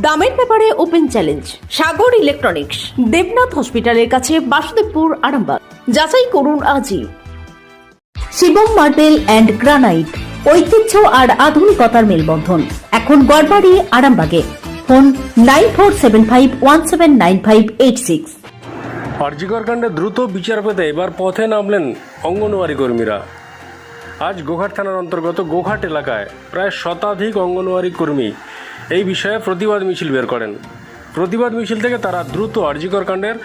দামের ব্যাপারে open challenge, Sagar electronics, Debnath hospital কাছে বাসুদেবপুর আরামবাগ। যাচাই করুন আজই। শিবম মার্বেল অ্যান্ড গ্রানাইট, ঐতিহ্য আর আধুনিকতার মেলবন্ধন। এখন গড়বাড়ি, আরামবাগে। Phone nine four seven five one seven nine five eight six. RG Kar কাণ্ডে দ্রুত বিচার পেতে এবার পথে নামলেন অঙ্গনওয়াড়ি কর্মীরা। আজ গোঘাট থানার অন্তর্গত গোঘাট এলাকায় প্রায় শতাধিক অঙ্গনওয়াড়ি কর্মী এই বিষয়ে প্রতিবাদ মিছিল বের করেন। প্রতিবাদ মিছিল থেকে তারা দ্রুত আরজিকর কাণ্ডের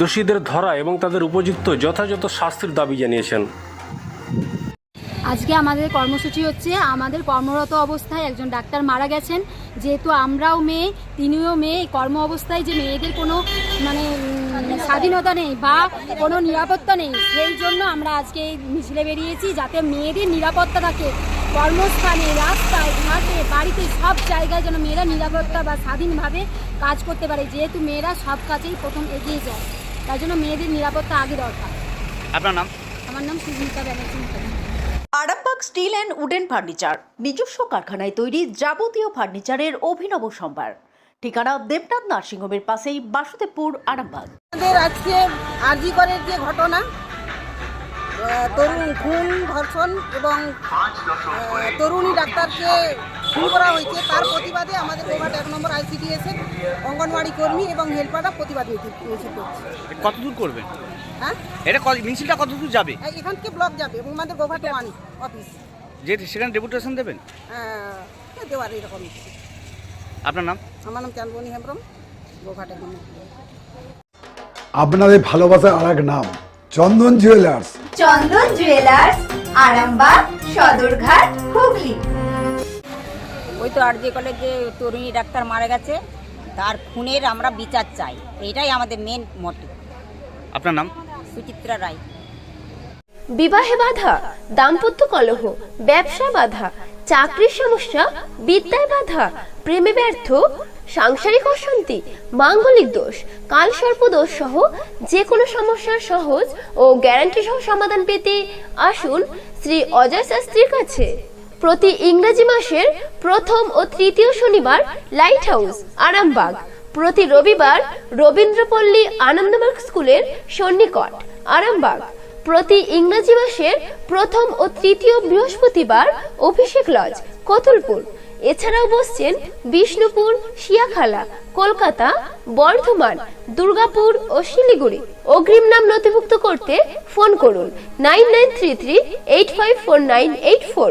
দোষীদের ধরা এবং তাদের উপযুক্ত যথাযথ শাস্তির দাবি জানিয়েছেন। আজকে আমাদের কর্মসূচি হচ্ছে, আমাদের কর্মরত অবস্থায় একজন ডাক্তার মারা গেছেন। যেহেতু আমরাও মেয়ে, তিনিও মেয়ে কর্ম অবস্থায় যে মেয়েদের কোনো মানে স্বাধীনতা নেই বা কোনো নিরাপত্তা নেই, সেই জন্য আমরা আজকে এই মিছিলে বেরিয়েছি যাতে মেয়েদের নিরাপত্তা থাকে। কর্মস্থানে রাস্তায় ঘাটে বাড়িতে সব জায়গায় যেন মেয়েরা নিরাপত্তা বা স্বাধীনভাবে কাজ করতে পারে। যেহেতু মেয়েরা সব কাজেই প্রথম এগিয়ে যায় তাই জন্য মেয়েদের নিরাপত্তা আগে দরকার। আপনার নাম? আমার নাম Susmita Banerjee. Mukherjee. Arambagh steel and wooden furniture নিজস্ব কারখানায় তৈরি যাবতীয় ফার্নিচারের অভিনব সম্ভার। ঠিকানা দেবনাথ নার্সিংহোমের পাশেই বাসুদেবপুর আরামবাগ। আমাদের আজকে আরজি করের যে ঘটনা তরুণ খুন ধর্ষণ এবং তরুণী ডাক্তারকে খুন করা হয়েছে। তার প্রতিবাদে আমাদের গোঘাট এক নম্বর আইসিডিএস এর অঙ্গনওয়াড়ি কর্মী এবং হেল্পাররা প্রতিবাদ মিছিল করছে। কত দূর করবেন হ্যাঁ? এটা মিছিলটা কত দূর যাবে? এই এখান থেকে ব্লক যাবে এবং আমাদের গোঘাট ওয়ান অফিস। যে সেখানে ডেপুটেশন দেবেন? আহ, দেওয়ার এরকম আপনার নাম? আমার নাম চান্দমণি হেমব্রম গোঘাট এক নম্বর। আপনাদের ভালোবাসার আর এক নাম চন্দন জুয়েলার্স চন্দন জুয়েলার্স আরামবাগ সদরঘাট হুগলি। ওই তো আর যে কলেজে তরুণী ডাক্তার মারা গেছে তার খুনের আমরা বিচার চাই। এটাই আমাদের মেন মোটিভ আপনার নাম? সুচিত্রা রায়। বিবাহে বাধা দাম্পত্য কলহ ব্যবসা বাধা চাকরির সমস্যা বিদ্যায় বাধা প্রেমে ব্যর্থ সাংসারিক অশান্তি, মাঙ্গলিক দোষ, কাল সর্প দোষ সহ যে কোনো সমস্যার সহজ ও গ্যারান্টি সহ সমাধান পেতে আসুন শ্রী অজয় শাস্ত্রীর কাছে। প্রতি ইংরেজি মাসের প্রথম ও তৃতীয় শনিবার লাইট হাউস আরামবাগ। প্রতি রবিবার রবীন্দ্রপল্লী আনন্দমার্গ স্কুলের সন্নিকট, আরামবাগ। প্রতি ইংরেজি মাসের প্রথম ও তৃতীয় বৃহস্পতিবার অভিষেক লজ, কতুলপুর। এছাড়াও বসছেন বিষ্ণুপুর, শিয়াখালা, কলকাতা, বর্ধমান, দুর্গাপুর ও শিলিগুড়ি। অগ্রিম নাম নথিভুক্ত করতে ফোন করুন nine nine three three eight five four nine eight four.